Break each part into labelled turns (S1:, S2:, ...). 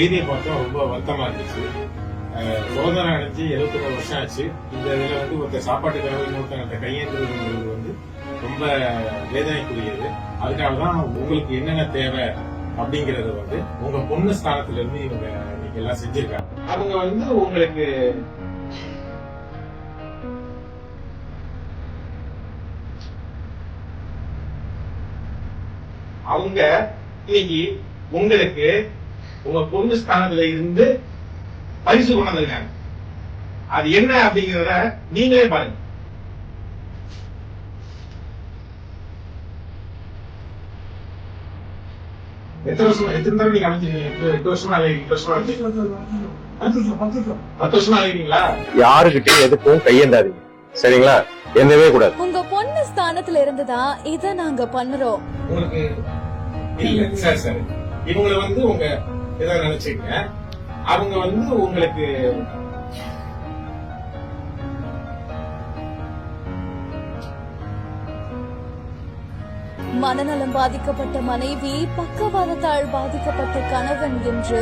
S1: செய்தியை பார்த்தோம் ரொம்ப வருத்தமா இருந்துச்சு. அஹ் சுதந்திரம் அடைஞ்சு எழுபத்தொரு வருஷம் ஆச்சு. இந்த இதுல வந்து ஒருத்தர் சாப்பாட்டு கனவு இன்னொருத்தங்க கையேந்துறதுங்கிறது வந்து ரொம்ப வேதனைக்குரியது. அதுக்காக தான் உங்களுக்கு என்னென்ன தேவை அப்படிங்கறது வந்து உங்க பொண்ணு ஸ்தானத்துல இருந்து இவங்க இன்னைக்கு எல்லாம் செஞ்சிருக்காங்க. அவங்க வந்து உங்களுக்கு அவங்க இன்னைக்கு உங்களுக்கு உங்க பொண்ணு ஸ்தானத்துல இருந்து பரிசு கொண்டு வந்திருக்காங்க. அது என்ன அப்படிங்கறத நீங்களே பாருங்க. எத்தனை வருஷம் எத்தனை தடவை நீங்க அமைச்சிருக்கீங்க எட்டு- எட்டு வருஷமா அலைகிறீங்க எட்டு வருஷமா அலைகிறீங்க? பத்து வருஷமா அலைகிறீங்களா
S2: யாருகிட்டயும் எதுக்கும் கையேந்தாதீங்க. சரிங்களா? எந்தவே கூடாது.
S3: உங்க பொண்ணு ஸ்தானத்துல இருந்துதான் இத நாங்க பண்ணுறோம்.
S1: உங்களுக்கு இல்ல சார் சார். இவங்களை வந்து உங்க இதான் நினைச்சுங்க அவங்க வந்து உங்களுக்கு
S3: மனநலம் பாதிக்கப்பட்ட மனைவி பக்கவாதத்தால் பாதிக்கப்பட்ட கணவன் என்று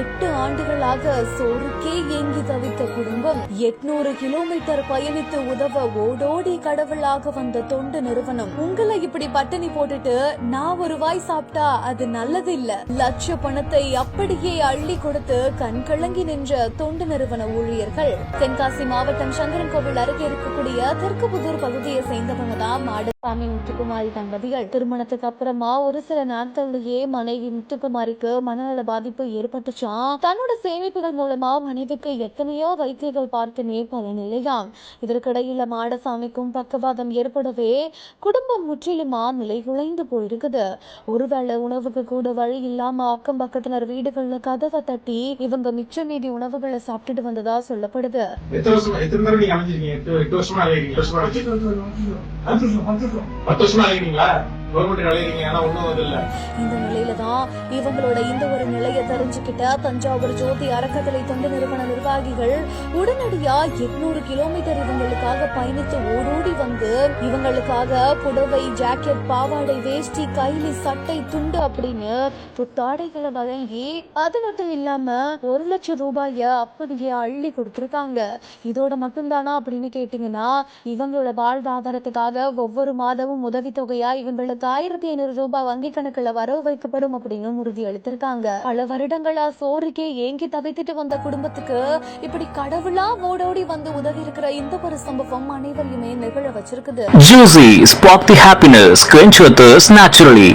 S3: எட்டு ஆண்டுகளாக சோறுக்கே ஏங்கி தவித்த குடும்பம் எட்நூறு கிலோமீட்டர் பயணித்து உதவ ஓடோடி கடவுளாக வந்த தொண்டு நிறுவனம். உங்களை இப்படி பட்டினி போட்டுட்டு நான் ஒரு வாய் சாப்பிட்டா அது நல்லது இல்ல லட்ச பணத்தை அப்படியே அள்ளி கொடுத்து கண்கலங்கி நின்ற தொண்டு நிறுவன ஊழியர்கள். தென்காசி மாவட்டம் சங்கரன் கோவில் அருகே இருக்கக்கூடிய தெற்குபுதூர் பகுதியை சேர்ந்தவங்க தான் சாமி முத்துக்குமாரி தம்பதிகள். திருமணத்துக்கு அப்புறமா ஒரு சில நாட்கள்லயே மனைவி முத்துக்குமாரிக்கு மனநல பாதிப்பு ஏற்பட்டுச்சாம் தன்னோட சேமிப்புகள் மூலமா மனைவிக்கு எத்தனையோ வைத்தியர்கள் பார்த்துமே பலன் இல்லையாம் இதற்கிடையில மாடசாமிக்கும் பக்கவாதம் ஏற்படவே குடும்பம் முற்றிலுமா நிலை குலைந்து போயிருக்குது. ஒருவேளை உணவுக்கு கூட வழி இல்லாம அக்கம் பக்கத்தினர் வீடுகள்ல கதவை தட்டி இவங்க மிச்ச மீதி உணவுகளை சாப்பிட்டுட்டு வந்ததா சொல்லப்படுது.
S1: எத்தனை பத்து வருஷமா அலைகிறீங்களா
S3: இந்த நிலையில தான் இவங்களோட இந்த ஒரு நிலையை தெரிஞ்சுக்கிட்ட தஞ்சாவூர் ஜோதி அறக்கட்டளை தொண்டு நிறுவன நிர்வாகிகள் உடனடியா எட்நூறு கிலோமீட்டர் இவங்களுக்காக பயணித்து ஓடோடி வந்து இவங்களுக்காக புடவை ஜாக்கெட் பாவாடை வேஷ்டி கைலி சட்டை துண்டு அப்படின்னு புத்தாடைகளை வழங்கி அது மட்டும் இல்லாம ஒரு லட்சம் ரூபாய அப்படியே அள்ளி கொடுத்துருக்காங்க. இதோட மட்டும்தானா அப்படின்னு கேட்டீங்கன்னா இவங்களோட வாழ்வாதாரத்துக்காக ஒவ்வொரு மாதமும் உதவித்தொகையா இவங்களுக்கு ஆயிரத்தி ஐநூறு ரூபாய் வங்கி கணக்குல வரவு வைக்கப்படும் அப்படின்னு உறுதி அளித்திருக்காங்க பல வருடங்களா சோறுக்கே ஏங்கி தவித்துட்டு வந்த குடும்பத்துக்கு இப்படி கடவுளா ஓடோடி வந்து உதவி இருக்கிற இந்த ஒரு சம்பவம் அனைவரையுமே நிகழ வச்சிருக்குது
S4: Juicy, spark the happiness, quench your thirst naturally.